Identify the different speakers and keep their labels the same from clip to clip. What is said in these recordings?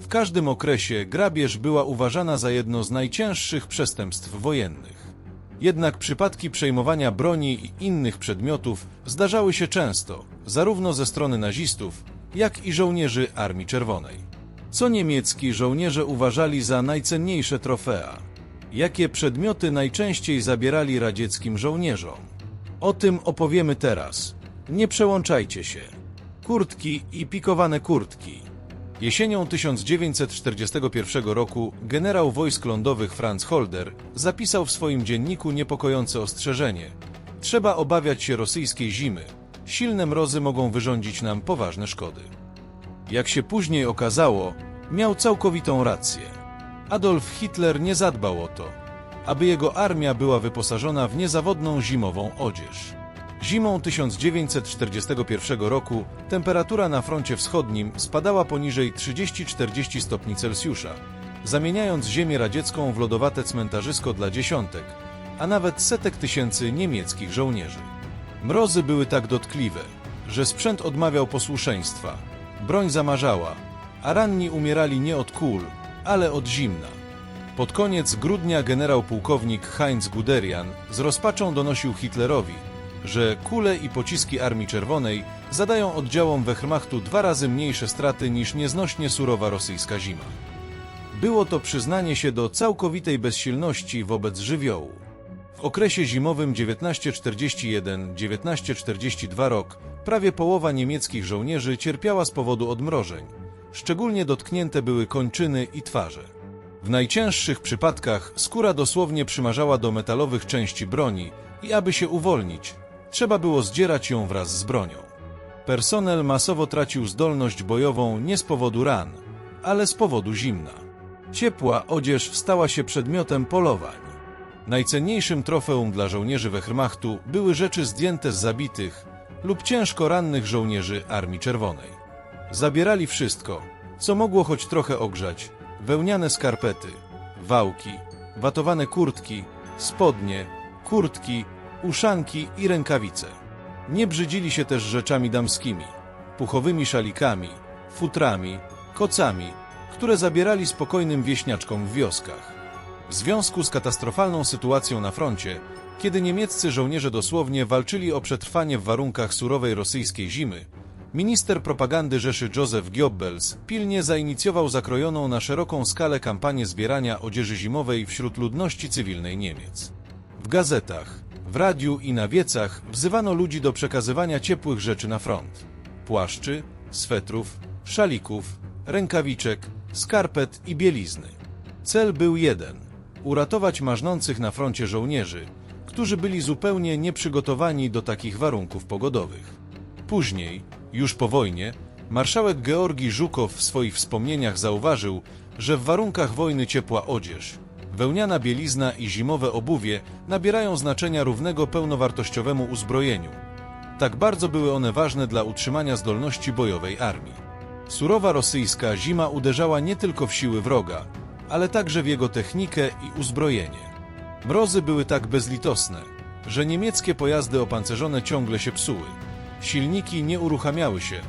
Speaker 1: W każdym okresie grabież była uważana za jedno z najcięższych przestępstw wojennych. Jednak przypadki przejmowania broni i innych przedmiotów zdarzały się często, zarówno ze strony nazistów, jak i żołnierzy Armii Czerwonej. Co niemiecki żołnierze uważali za najcenniejsze trofea? Jakie przedmioty najczęściej zabierali radzieckim żołnierzom? O tym opowiemy teraz. Nie przełączajcie się. Kurtki i pikowane kurtki. Jesienią 1941 roku generał wojsk lądowych Franz Holder zapisał w swoim dzienniku niepokojące ostrzeżenie. Trzeba obawiać się rosyjskiej zimy. Silne mrozy mogą wyrządzić nam poważne szkody. Jak się później okazało, miał całkowitą rację. Adolf Hitler nie zadbał o to, aby jego armia była wyposażona w niezawodną zimową odzież. Zimą 1941 roku temperatura na froncie wschodnim spadała poniżej 30-40 stopni Celsjusza, zamieniając ziemię radziecką w lodowate cmentarzysko dla dziesiątek, a nawet setek tysięcy niemieckich żołnierzy. Mrozy były tak dotkliwe, że sprzęt odmawiał posłuszeństwa, broń zamarzała, a ranni umierali nie od kul, ale od zimna. Pod koniec grudnia generał pułkownik Heinz Guderian z rozpaczą donosił Hitlerowi, że kule i pociski Armii Czerwonej zadają oddziałom Wehrmachtu dwa razy mniejsze straty niż nieznośnie surowa rosyjska zima. Było to przyznanie się do całkowitej bezsilności wobec żywiołu. W okresie zimowym 1941-1942 rok prawie połowa niemieckich żołnierzy cierpiała z powodu odmrożeń. Szczególnie dotknięte były kończyny i twarze. W najcięższych przypadkach skóra dosłownie przymarzała do metalowych części broni i aby się uwolnić, trzeba było zdzierać ją wraz z bronią. Personel masowo tracił zdolność bojową nie z powodu ran, ale z powodu zimna. Ciepła odzież stała się przedmiotem polowań. Najcenniejszym trofeum dla żołnierzy Wehrmachtu były rzeczy zdjęte z zabitych lub ciężko rannych żołnierzy Armii Czerwonej. Zabierali wszystko, co mogło choć trochę ogrzać, wełniane skarpety, wałki, watowane kurtki, spodnie, kurtki, uszanki i rękawice. Nie brzydzili się też rzeczami damskimi, puchowymi szalikami, futrami, kocami, które zabierali spokojnym wieśniaczkom w wioskach. W związku z katastrofalną sytuacją na froncie, kiedy niemieccy żołnierze dosłownie walczyli o przetrwanie w warunkach surowej rosyjskiej zimy, minister propagandy Rzeszy Józef Goebbels pilnie zainicjował zakrojoną na szeroką skalę kampanię zbierania odzieży zimowej wśród ludności cywilnej Niemiec. W gazetach, w radiu i na wiecach wzywano ludzi do przekazywania ciepłych rzeczy na front. Płaszczy, swetrów, szalików, rękawiczek, skarpet i bielizny. Cel był jeden – uratować marznących na froncie żołnierzy, którzy byli zupełnie nieprzygotowani do takich warunków pogodowych. Później, już po wojnie, marszałek Georgi Żukow w swoich wspomnieniach zauważył, że w warunkach wojny ciepła odzież, wełniana bielizna i zimowe obuwie nabierają znaczenia równego pełnowartościowemu uzbrojeniu. Tak bardzo były one ważne dla utrzymania zdolności bojowej armii. Surowa rosyjska zima uderzała nie tylko w siły wroga, ale także w jego technikę i uzbrojenie. Mrozy były tak bezlitosne, że niemieckie pojazdy opancerzone ciągle się psuły. Silniki nie uruchamiały się,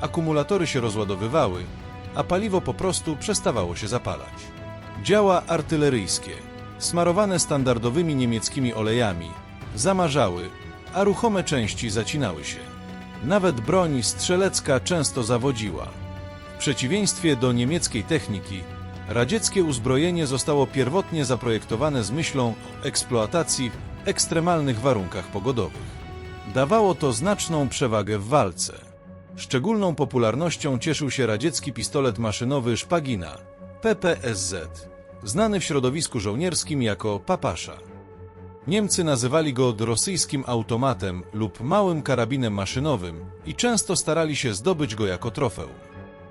Speaker 1: akumulatory się rozładowywały, a paliwo po prostu przestawało się zapalać. Działa artyleryjskie, smarowane standardowymi niemieckimi olejami, zamarzały, a ruchome części zacinały się. Nawet broń strzelecka często zawodziła. W przeciwieństwie do niemieckiej techniki, radzieckie uzbrojenie zostało pierwotnie zaprojektowane z myślą o eksploatacji w ekstremalnych warunkach pogodowych. Dawało to znaczną przewagę w walce. Szczególną popularnością cieszył się radziecki pistolet maszynowy Szpagina, PPSZ, znany w środowisku żołnierskim jako papasza. Niemcy nazywali go rosyjskim automatem lub małym karabinem maszynowym i często starali się zdobyć go jako trofeum.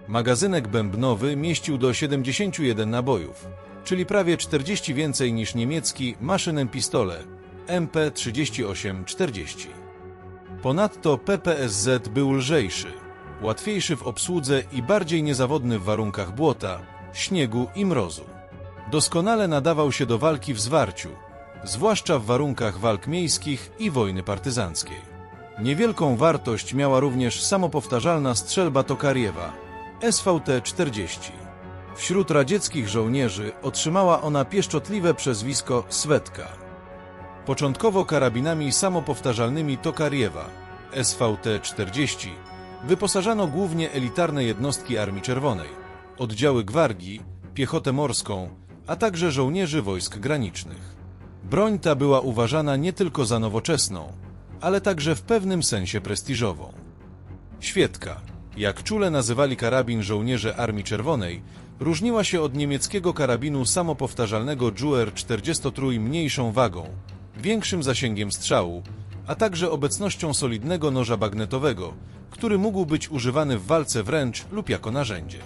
Speaker 1: Magazynek bębnowy mieścił do 71 nabojów, czyli prawie 40 więcej niż niemiecki maszynem pistole MP38-40. Ponadto PPSZ był lżejszy, łatwiejszy w obsłudze i bardziej niezawodny w warunkach błota, śniegu i mrozu. Doskonale nadawał się do walki w zwarciu, zwłaszcza w warunkach walk miejskich i wojny partyzanckiej. Niewielką wartość miała również samopowtarzalna strzelba Tokariewa SVT-40. Wśród radzieckich żołnierzy otrzymała ona pieszczotliwe przezwisko Svetka. Początkowo karabinami samopowtarzalnymi Tokariewa SVT-40 wyposażano głównie elitarne jednostki Armii Czerwonej, oddziały gwardii, piechotę morską, a także żołnierzy wojsk granicznych. Broń ta była uważana nie tylko za nowoczesną, ale także w pewnym sensie prestiżową. Świetka, jak czule nazywali karabin żołnierze Armii Czerwonej, różniła się od niemieckiego karabinu samopowtarzalnego Juer 43 mniejszą wagą, większym zasięgiem strzału, a także obecnością solidnego noża bagnetowego, który mógł być używany w walce wręcz lub jako narzędzie.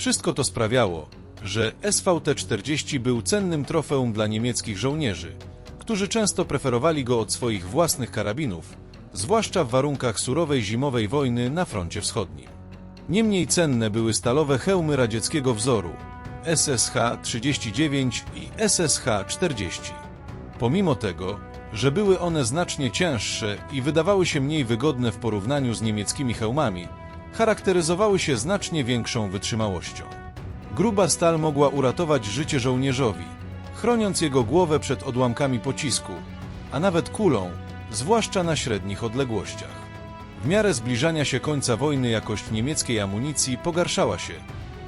Speaker 1: Wszystko to sprawiało, że SVT-40 był cennym trofeum dla niemieckich żołnierzy, którzy często preferowali go od swoich własnych karabinów, zwłaszcza w warunkach surowej zimowej wojny na froncie wschodnim. Niemniej cenne były stalowe hełmy radzieckiego wzoru SSH-39 i SSH-40. Pomimo tego, że były one znacznie cięższe i wydawały się mniej wygodne w porównaniu z niemieckimi hełmami, charakteryzowały się znacznie większą wytrzymałością. Gruba stal mogła uratować życie żołnierzowi, chroniąc jego głowę przed odłamkami pocisku, a nawet kulą, zwłaszcza na średnich odległościach. W miarę zbliżania się końca wojny jakość niemieckiej amunicji pogarszała się.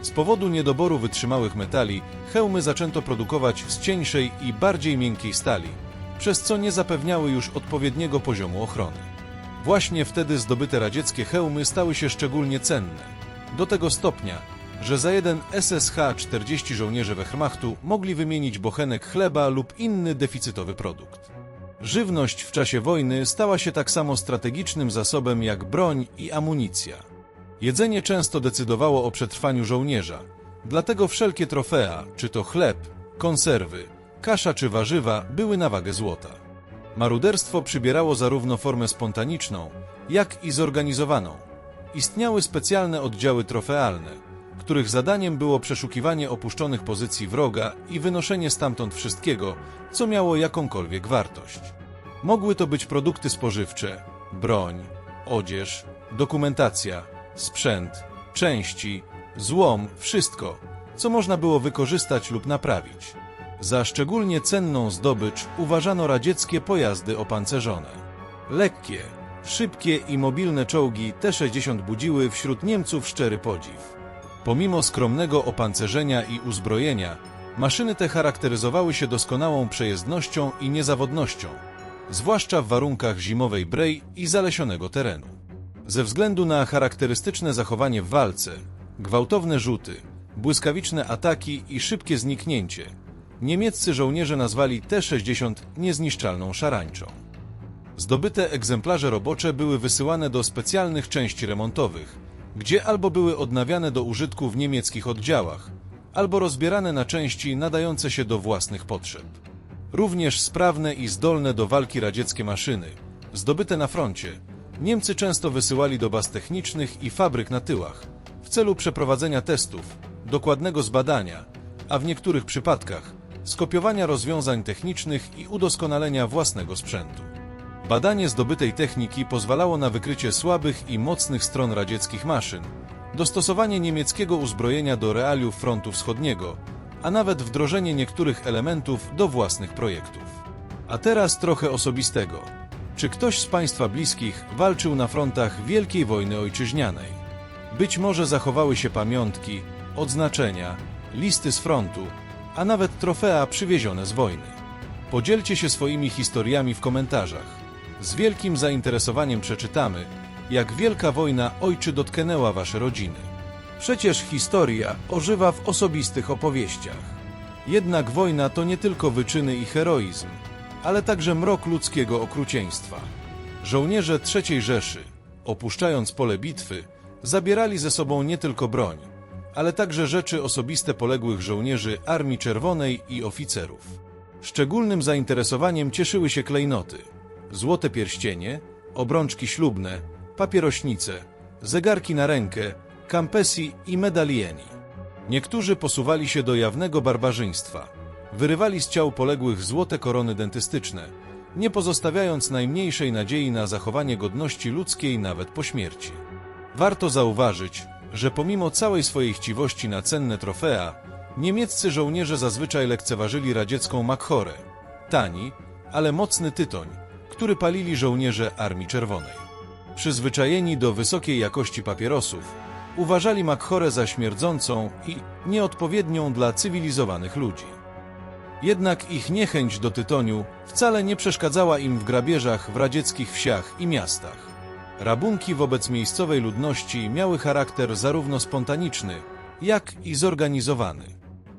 Speaker 1: Z powodu niedoboru wytrzymałych metali hełmy zaczęto produkować z cieńszej i bardziej miękkiej stali, przez co nie zapewniały już odpowiedniego poziomu ochrony. Właśnie wtedy zdobyte radzieckie hełmy stały się szczególnie cenne. Do tego stopnia, że za jeden SSH-40 żołnierzy Wehrmachtu mogli wymienić bochenek chleba lub inny deficytowy produkt. Żywność w czasie wojny stała się tak samo strategicznym zasobem jak broń i amunicja. Jedzenie często decydowało o przetrwaniu żołnierza, dlatego wszelkie trofea, czy to chleb, konserwy, kasza czy warzywa, były na wagę złota. Maruderstwo przybierało zarówno formę spontaniczną, jak i zorganizowaną. Istniały specjalne oddziały trofealne, których zadaniem było przeszukiwanie opuszczonych pozycji wroga i wynoszenie stamtąd wszystkiego, co miało jakąkolwiek wartość. Mogły to być produkty spożywcze, broń, odzież, dokumentacja, sprzęt, części, złom, wszystko, co można było wykorzystać lub naprawić. Za szczególnie cenną zdobycz uważano radzieckie pojazdy opancerzone. Lekkie, szybkie i mobilne czołgi T-60 budziły wśród Niemców szczery podziw. Pomimo skromnego opancerzenia i uzbrojenia, maszyny te charakteryzowały się doskonałą przejezdnością i niezawodnością, zwłaszcza w warunkach zimowej brej i zalesionego terenu. Ze względu na charakterystyczne zachowanie w walce, gwałtowne rzuty, błyskawiczne ataki i szybkie zniknięcie, niemieccy żołnierze nazwali T-60 niezniszczalną szarańczą. Zdobyte egzemplarze robocze były wysyłane do specjalnych części remontowych, gdzie albo były odnawiane do użytku w niemieckich oddziałach, albo rozbierane na części nadające się do własnych potrzeb. Również sprawne i zdolne do walki radzieckie maszyny, zdobyte na froncie, Niemcy często wysyłali do baz technicznych i fabryk na tyłach w celu przeprowadzenia testów, dokładnego zbadania, a w niektórych przypadkach skopiowania rozwiązań technicznych i udoskonalenia własnego sprzętu. Badanie zdobytej techniki pozwalało na wykrycie słabych i mocnych stron radzieckich maszyn, dostosowanie niemieckiego uzbrojenia do realiów frontu wschodniego, a nawet wdrożenie niektórych elementów do własnych projektów. A teraz trochę osobistego. Czy ktoś z Państwa bliskich walczył na frontach Wielkiej Wojny Ojczyźnianej? Być może zachowały się pamiątki, odznaczenia, listy z frontu, a nawet trofea przywiezione z wojny. Podzielcie się swoimi historiami w komentarzach. Z wielkim zainteresowaniem przeczytamy, jak Wielka Wojna ojczy dotknęła Wasze rodziny. Przecież historia ożywa w osobistych opowieściach. Jednak wojna to nie tylko wyczyny i heroizm, ale także mrok ludzkiego okrucieństwa. Żołnierze III Rzeszy, opuszczając pole bitwy, zabierali ze sobą nie tylko broń, ale także rzeczy osobiste poległych żołnierzy Armii Czerwonej i oficerów. Szczególnym zainteresowaniem cieszyły się klejnoty, złote pierścienie, obrączki ślubne, papierośnice, zegarki na rękę, kampesi i medalieni. Niektórzy posuwali się do jawnego barbarzyństwa. Wyrywali z ciał poległych złote korony dentystyczne, nie pozostawiając najmniejszej nadziei na zachowanie godności ludzkiej nawet po śmierci. Warto zauważyć, że pomimo całej swojej chciwości na cenne trofea, niemieccy żołnierze zazwyczaj lekceważyli radziecką makhorę, tani, ale mocny tytoń, który palili żołnierze Armii Czerwonej. Przyzwyczajeni do wysokiej jakości papierosów, uważali makhorę za śmierdzącą i nieodpowiednią dla cywilizowanych ludzi. Jednak ich niechęć do tytoniu wcale nie przeszkadzała im w grabieżach w radzieckich wsiach i miastach. Rabunki wobec miejscowej ludności miały charakter zarówno spontaniczny, jak i zorganizowany.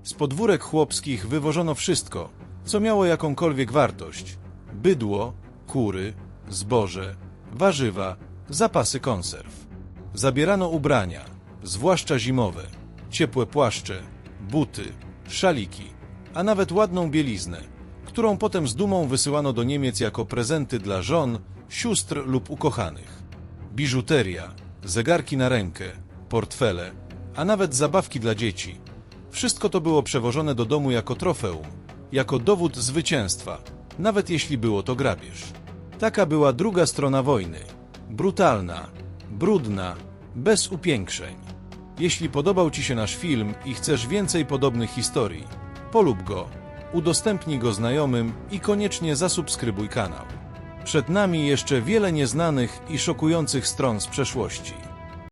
Speaker 1: Z podwórek chłopskich wywożono wszystko, co miało jakąkolwiek wartość: bydło, kury, zboże, warzywa, zapasy konserw. Zabierano ubrania, zwłaszcza zimowe, ciepłe płaszcze, buty, szaliki, a nawet ładną bieliznę, którą potem z dumą wysyłano do Niemiec jako prezenty dla żon, sióstr lub ukochanych. Biżuteria, zegarki na rękę, portfele, a nawet zabawki dla dzieci. Wszystko to było przewożone do domu jako trofeum, jako dowód zwycięstwa, nawet jeśli było to grabież. Taka była druga strona wojny. Brutalna, brudna, bez upiększeń. Jeśli podobał Ci się nasz film i chcesz więcej podobnych historii, polub go, udostępnij go znajomym i koniecznie zasubskrybuj kanał. Przed nami jeszcze wiele nieznanych i szokujących stron z przeszłości.